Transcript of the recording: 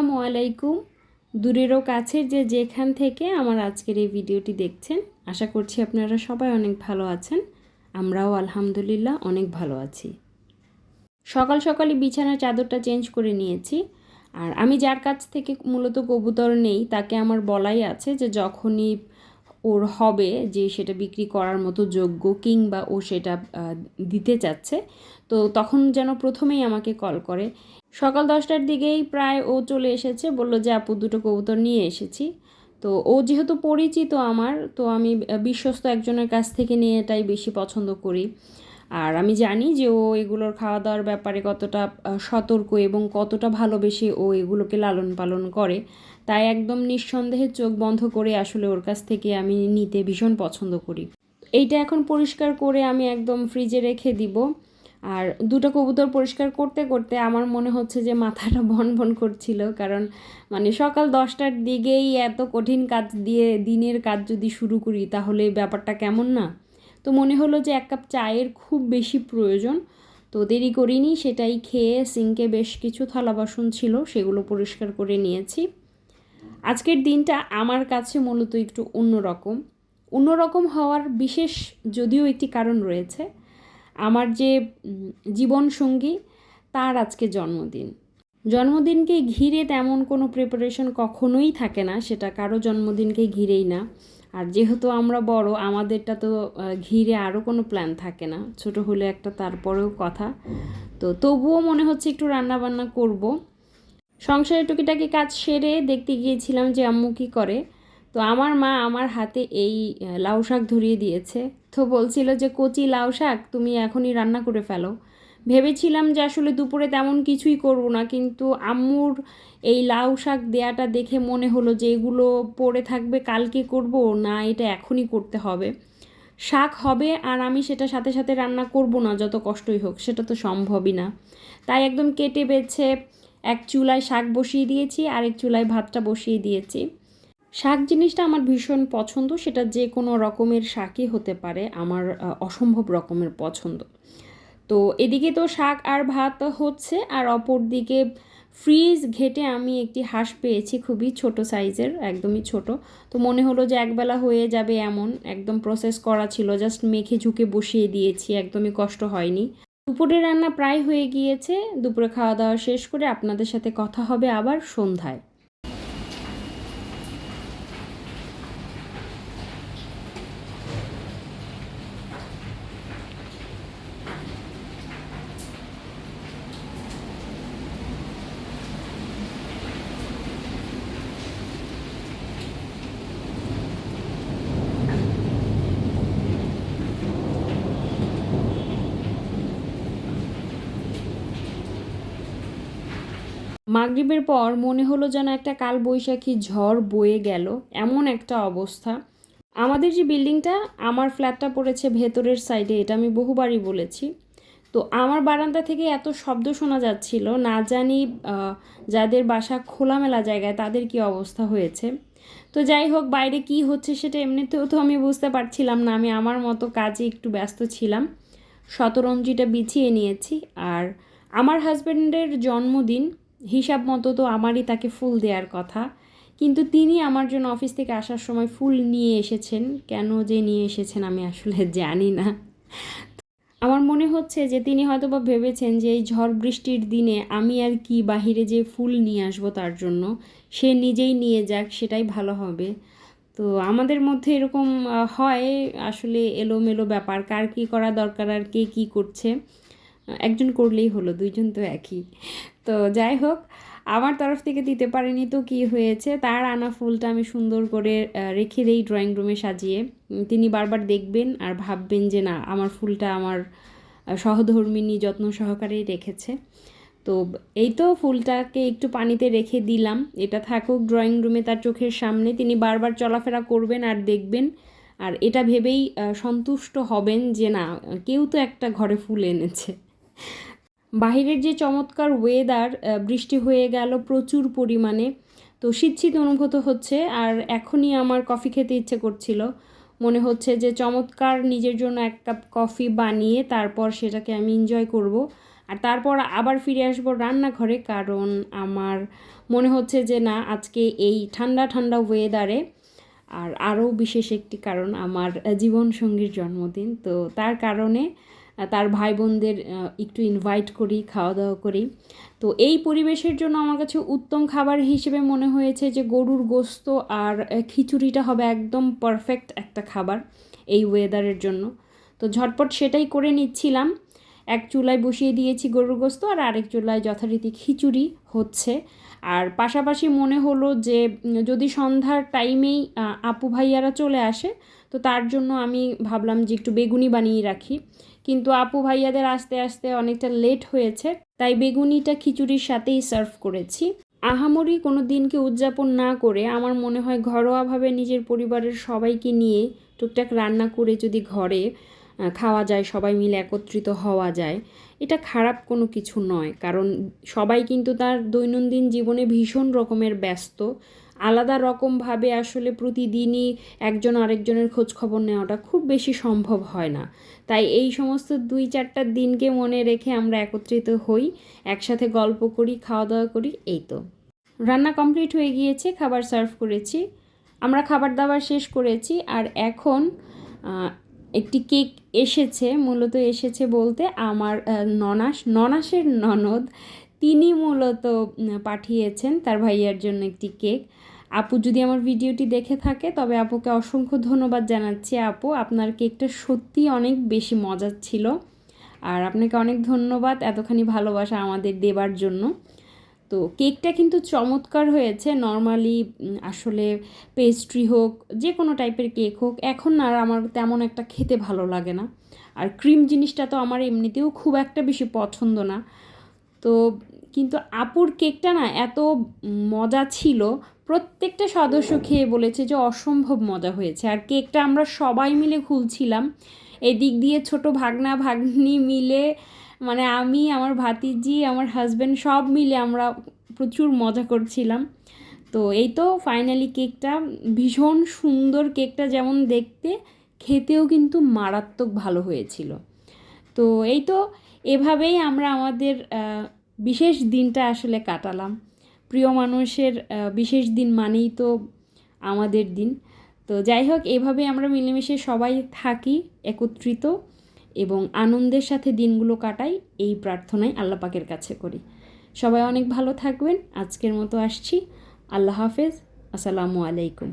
আসসালামু আলাইকুম। দূরেরও কাছের যে যেখান থেকে আমার আজকের এই ভিডিওটি দেখছেন, আশা করছি আপনারা সবাই অনেক ভালো আছেন। আমরাও আলহামদুলিল্লাহ অনেক ভালো আছি। সকাল সকালই বিছানার চাদরটা চেঞ্জ করে নিয়েছি। আর আমি যার কাছ থেকে মূলত কবুতর নেই, তাকে আমার বলাই আছে যে যখনই ওর হবে যে সেটা বিক্রি করার মতো যোগ্য কিংবা ও সেটা দিতে চাচ্ছে। তো তখন যেন প্রথমেই আমাকে কল করে। সকাল দশটার দিকেই প্রায় ও চলে এসেছে। বলল, যে আপু, দুটো কবুতর নিয়ে এসেছি। তো ও যেহেতু পরিচিত আমার, তো আমি বিশ্বস্ত একজনের কাছ থেকে নিয়ে এটাই বেশি পছন্দ করি। আর আমি জানি যে ও এগুলোর খাওয়া দাওয়ার ব্যাপারে কতটা সতর্ক এবং কতটা ভালোবেসে ও এগুলোকে লালন পালন করে। তাই একদম নিঃসন্দেহে চোখ বন্ধ করে আসলে ওর কাছ থেকে আমি নিতে ভীষণ পছন্দ করি। এইটা এখন পরিষ্কার করে আমি একদম ফ্রিজে রেখে দিব। আর দুটো কবুতর পরিষ্কার করতে করতে আমার মনে হচ্ছে যে মাথাটা ভন ভন করছিল। কারণ মানে সকাল দশটার দিকেই এত কঠিন কাজ দিয়ে দিনের কাজ যদি শুরু করি তাহলে ব্যাপারটা কেমন না? তো মনে হলো যে এক কাপ চায়ের খুব বেশি প্রয়োজন। তো দেরি করিনি, সেটাই খেয়ে সিঙ্কে বেশ কিছু থালা বাসন ছিল, সেগুলো পরিষ্কার করে নিয়েছি। আজকের দিনটা আমার কাছে মূলত একটু অন্যরকম অন্যরকম হওয়ার বিশেষ যদিও একটি কারণ রয়েছে আমার যে উম, জীবনসঙ্গী তার আজকে জন্মদিন। জন্মদিনকে ঘিরে তেমন কোনো প্রিপারেশন কখনোই থাকে না সেটা কারও জন্মদিনকে ঘিরেই না। আর যেহেতু আমরা বড় আমাদেরটা তো ঘিরে আরও কোনো প্ল্যান থাকে না। ছোট হলে একটা তারপরেও কথা। তো তবুও মনে হচ্ছে একটু রান্না বান্না করব। সংসারের টুকিটাকি কাজ সেরে দেখতে গিয়েছিলাম যে আম্মু কী করে। তো আমার মা আমার হাতে এই লাউ শাক ধরিয়ে দিয়েছে। তো বলছিল যে, কচি লাউ শাক তুমি এখনই রান্না করে ফেলো। ভেবেছিলাম যে আসলে দুপুরে তেমন কিছুই করব না, কিন্তু আম্মুর এই লাউ শাক দেয়াটা দেখে মনে হলো যে এগুলো পড়ে থাকবে, কালকে করব, না এটা এখনই করতে হবে। শাক হবে আর আমি সেটা সাথে সাথে রান্না করব না, যত কষ্টই হোক, সেটা তো সম্ভবই না। তাই একদম কেটে বেছে এক চুলায় শাক বসিয়ে দিয়েছি আর এক চুলায় ভাতটা বসিয়ে দিয়েছি। শাক জিনিসটা আমার ভীষণ পছন্দ, সেটা যে কোনো রকমের শাকই হতে পারে, আমার অসম্ভব রকমের পছন্দ। তো এদিকে তো শাক আর ভাত হচ্ছে, আর অপর দিকে ফ্রিজ ঘেটে আমি একটি হাঁস পেয়েছি, খুবই ছোট সাইজের, একদমই ছোট। তো মনে হলো যে একবেলা হয়ে যাবে এমন, একদম প্রসেস করা ছিল জাস্ট মেখে ঝুঁকে বসিয়ে দিয়েছি, একদমই কষ্ট হয়নি। দুপুরে রান্না প্রায় হয়ে গিয়েছে। দুপুরে খাওয়া দাওয়া শেষ করে আপনাদের সাথে কথা হবে আবার সন্ধ্যায়। মাগরিবের পর মনে হলো যেন একটা কাল বৈশাখী ঝড় বয়ে গেল, এমন একটা অবস্থা। আমাদের যে বিল্ডিংটা, আমার ফ্ল্যাটটা পড়েছে ভেতরের সাইডে, এটা আমি বহুবারই বলেছি। তো আমার বারান্দা থেকে এত শব্দ শোনা যাচ্ছিল, না জানি যাদের বাসা খোলামেলা জায়গায় তাদের কি অবস্থা হয়েছে। তো যাই হোক, বাইরে কি হচ্ছে সেটা এমনিতেও তো আমি বুঝতে পারছিলাম না, আমি আমার মতো কাজে একটু ব্যস্ত ছিলাম। শতরঞ্জিটা বিছিয়ে নিয়েছি, আর আমার হাজব্যান্ডের জন্মদিন হিসাব মতো তো আমারই তাকে ফুল দেওয়ার কথা। কিন্তু তিনি আমার জন্য অফিস থেকে আসার সময় ফুল নিয়ে এসেছেন। কেন যে নিয়ে এসেছেন আমি আসলে জানি না। আমার মনে হচ্ছে যে তিনি হয়তো বা ভেবেছেন যে এই ঝড় বৃষ্টির দিনে আমি আর কি বাহিরে যে ফুল নিয়ে আসব তার জন্য, সে নিজেই নিয়ে যাক, সেটাই ভালো হবে। তো আমাদের মধ্যে এরকম হয় আসলে এলোমেলো ব্যাপার। কার কী করা দরকার আর কে কী করছে? একজন করলেই হলো, দুইজন তো একই। তো যাই হোক আমার তরফ থেকে দিতে পারিনি তো কি হয়েছে। তার আনা ফুলটা আমি সুন্দর করে রেখে দেই ড্রয়িং রুমে সাজিয়ে। তিনি বারবার দেখবেন আর ভাববেন যে না আমার ফুলটা আমার আহ, সহধর্মিণী যত্ন সহকারেই রেখেছে। তো এই তো ফুলটাকে একটু পানিতে রেখে দিলাম। এটা থাকুক ড্রয়িং রুমে তার চোখের সামনে। তিনি বারবার চলাফেরা করবেন আর দেখবেন। আর এটা ভেবেই সন্তুষ্ট হবেন যে না কেউ তো একটা ঘরে ফুল এনেছে। বাহিরের যে চমৎকার ওয়েদার বৃষ্টি হয়ে গেল প্রচুর পরিমাণে, তো শীত শীত অনুভূত হচ্ছে আর এখনই আমার কফি খেতে ইচ্ছে করছিল। মনে হচ্ছে যে চমৎকার নিজের জন্য এক কাপ কফি বানিয়ে তারপর সেটাকে আমি এনজয় করব। আর তারপর আবার ফিরে আসব রান্নাঘরে কারণ আমার মনে হচ্ছে যে না, আজকে এই ঠান্ডা ঠান্ডা ওয়েদারে আর আরও বিশেষ একটি কারণ আমার জীবনসঙ্গীর জন্মদিন, তো তার কারণে তার ভাই বোনদের একটু ইনভাইট করি খাওয়া দাওয়া করি। তো এই পরিবেশের জন্য আমার কাছে উত্তম খাবার হিসেবে মনে হয়েছে যে গরুর গোস্ত আর খিচুড়িটা হবে একদম পারফেক্ট একটা খাবার এই ওয়েদারের জন্য। তো ঝটপট সেটাই করে নিচ্ছিলাম। এক চুলায় বসিয়ে দিয়েছি গরুর গোস্ত আর আরেক চুলায় যথারীতি খিচুড়ি হচ্ছে। আর পাশাপাশি মনে হলো যে যদি সন্ধ্যার টাইমেই আপু ভাইয়ারা চলে আসে, তো তার জন্য আমি ভাবলাম যে একটু বেগুনি বানিয়ে রাখি। কিন্তু আপু ভাইয়াদের আস্তে আস্তে অনেকটা লেট হয়েছে, তাই বেগুনিটা খিচুড়ির সাথেই সার্ভ করেছি। আহামরি কোনো দিনকে উদযাপন না করে আমার মনে হয় ঘরোয়াভাবে নিজের পরিবারের সবাইকে নিয়ে টুকটাক রান্না করে যদি ঘরে খাওয়া যায়, সবাই মিলে একত্রিত হওয়া যায়, এটা খারাপ কোনো কিছু নয়। কারণ সবাই কিন্তু তার দৈনন্দিন জীবনে ভীষণ রকমের ব্যস্ত আলাদা রকমভাবে আসলে প্রতিদিনই একজন আরেকজনের খোঁজ খবর নেওয়াটা খুব বেশি সম্ভব হয় না। তাই এই সমস্ত দুই চারটা দিনকে মনে রেখে আমরা একত্রিত হই, একসাথে গল্প করি খাওয়া দাওয়া করি, এই তো। রান্না কমপ্লিট হয়ে গিয়েছে, খাবার সার্ভ করেছি। আমরা খাবার দাবার শেষ করেছি আর এখন একটি কেক এসেছে, মূলত এসেছে বলতে আমার ননাস, ননাসের ননদ, তিনি মূলত পাঠিয়েছেন তার ভাইয়ার জন্য একটি কেক। আপু যদি আমার ভিডিওটি দেখে থাকে, তবে আপুকে অসংখ্য ধন্যবাদ জানাচ্ছি আপু। আপনার কেকটা সত্যি অনেক বেশি মজার ছিল। আর আপনাকে অনেক ধন্যবাদ এতখানি ভালোবাসা আমাদের দেবার জন্য। তো কেকটা কিন্তু চমৎকার হয়েছে। নর্মালি আসলে পেস্ট্রি হোক যে কোনো টাইপের কেক হোক, এখন আর আমার তেমন একটা খেতে ভালো লাগে না। আর ক্রিম জিনিসটা তো আমার এমনিতেও খুব একটা বেশি পছন্দ না। তো কিন্তু আপুর কেকটা না এত মজা ছিল প্রত্যেকটা সদস্য খেয়ে বলেছে যে অসম্ভব মজা হয়েছে। আর কেকটা আমরা সবাই মিলে খুলছিলাম। এদিক দিয়ে ছোট ভাগনা ভাগ্নি মিলে মানে আমি, আমার ভাতিজি, আমার হাজব্যান্ড সব মিলে আমরা প্রচুর মজা করছিলাম। তো এই তো ফাইনালি কেকটা, ভীষণ সুন্দর কেকটা যেমন দেখতে, খেতেও কিন্তু মারাত্মক ভালো হয়েছিল। তো এই তো এভাবেই আমরা আমাদের বিশেষ দিনটা আসলে কাটালাম। প্রিয় মানুষের বিশেষ দিন মানেই তো আমাদের দিন। তো যাই হোক, এভাবে আমরা মিলেমিশে সবাই থাকি, একত্রিত এবং আনন্দের সাথে দিনগুলো কাটাই, এই প্রার্থনাই আল্লাহ পাকের কাছে করি। সবাই অনেক ভালো থাকবেন। আজকের মতো আসছি। আল্লাহ হাফেজ। আসসালামু আলাইকুম।